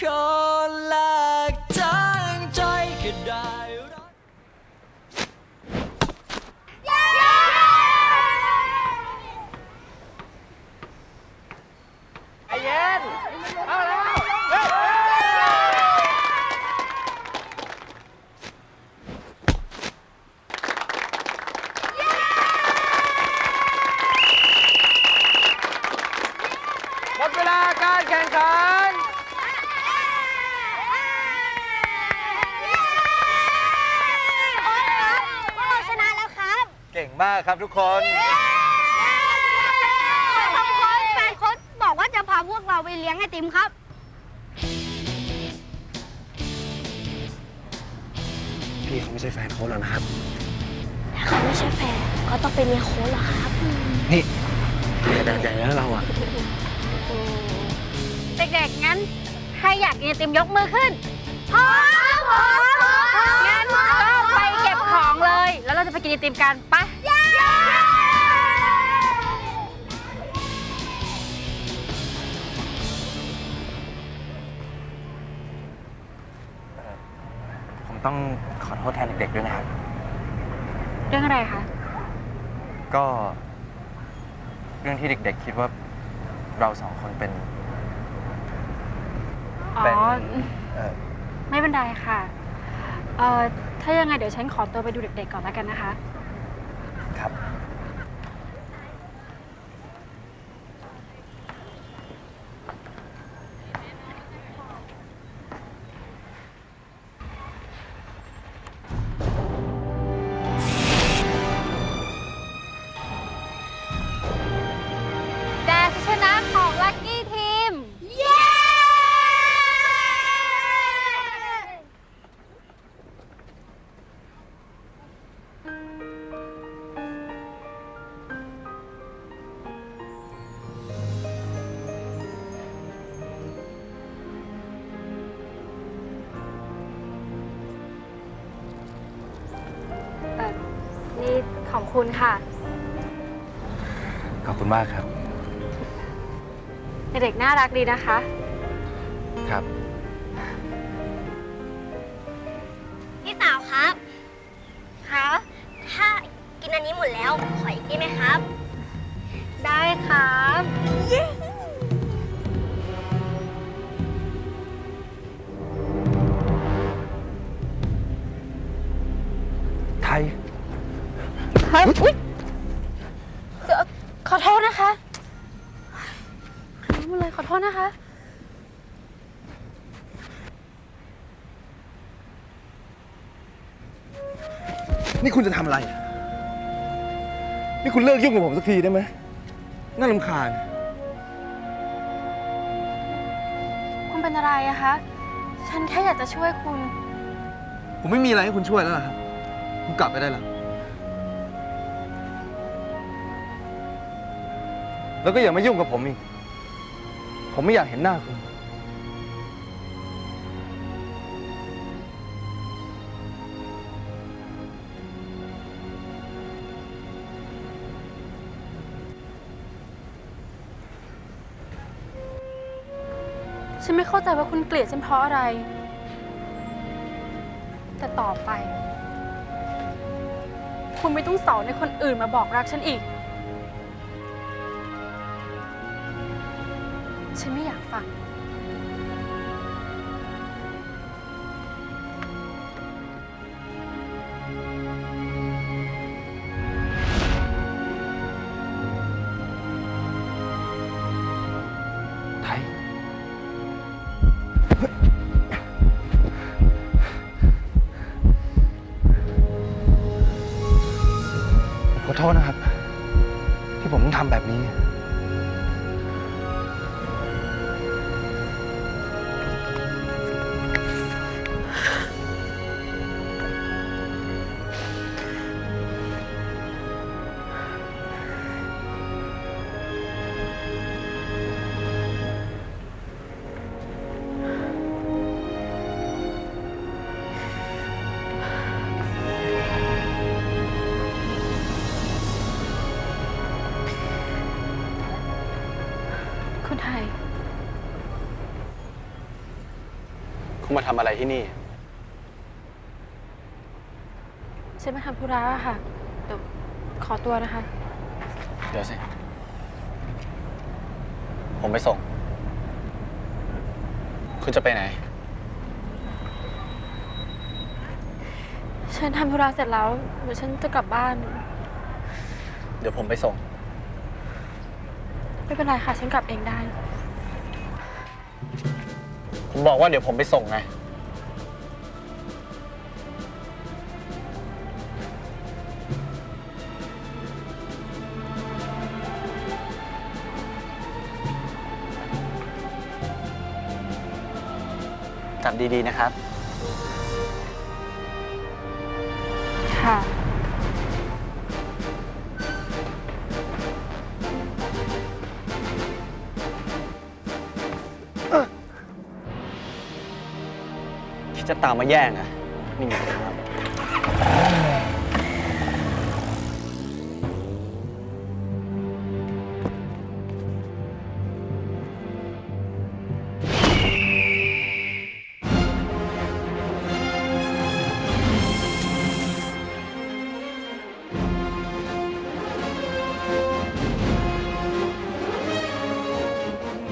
ขอลากทางใจก็ได้รักหมดเวลาการแข่งขัน พวกเราชนะแล้วครับ เก่งมากครับทุกคนทางโค้ชแฟนโค้ชบอกว่าจะพาพวกเราไปเลี้ยงไอติมครับ พี่เขาไม่ใช่แฟนโค้ชแล้วนะครับถ้าเขาไม่ใช่แฟนเขาต้องเป็นเมียโค้ชเหรอครับ นี่แดงใหญ่แล้วเราอะ เด็กๆงั้น ใครอยากกินไอติมยกมือขึ้นพร้อมพร้อม กินไอติมกันไปะผมต้องขอโทษแทนเด็กๆด้วยนะครับ เรื่องอะไรคะ ก็ เรื่องที่เด็กๆคิดว่าเราสองคนเป็นอ๋อ เป็นเอ่อ ไม่เป็นไรค่ะ เอ่อถ้ายังไงเดี๋ยวฉันขอตัวไปดูเด็กๆก่อนแล้วกันนะคะ คุณค่ะ ขอบคุณมากครับเด็กๆน่ารักดีนะคะ ครับ พี่สาวครับคะถ้ากินอันนี้หมดแล้ว ขออีกได้ไหมครับ ได้ครับ เย้ไทย ครับอุ๊ยเดี๋ยวขอโทษนะคะน้ำมันเลยขอโทษนะคะ นี่คุณจะทำอะไร นี่คุณเลิกยุ่งกับผมสักทีได้ไหมน่ารำคาญ คุณเป็นอะไรอะคะ ฉันแค่อยากจะช่วยคุณ ผมไม่มีอะไรให้คุณช่วยแล้วล่ะครับ คุณกลับไปได้แล้ว แล้วก็อย่ามายุ่งกับผมอีก ผมไม่อยากเห็นหน้าคุณ ฉันไม่เข้าใจว่าคุณเกลียดฉันเพราะอะไร แต่ต่อไป คุณไม่ต้องสอนให้คนอื่นมาบอกรักฉันอีก ฉันไม่อยากฟัง ไทย ขอโทษนะครับ ที่ผมต้องทำแบบนี้ มาทำอะไรที่นี่ ฉันมาทำธุระอะค่ะเดี๋ยวขอตัวนะคะ เดี๋ยวสิ ผมไปส่ง คุณจะไปไหน ฉันทำธุระเสร็จแล้วเดี๋ยวฉันจะกลับบ้าน เดี๋ยวผมไปส่ง ไม่เป็นไรค่ะ ฉันกลับเองได้ ผมบอกว่าเดี๋ยวผมไปส่งไง กลับดีๆนะครับ ค่ะ จะตามมาแย่งอะนี่ไงครับ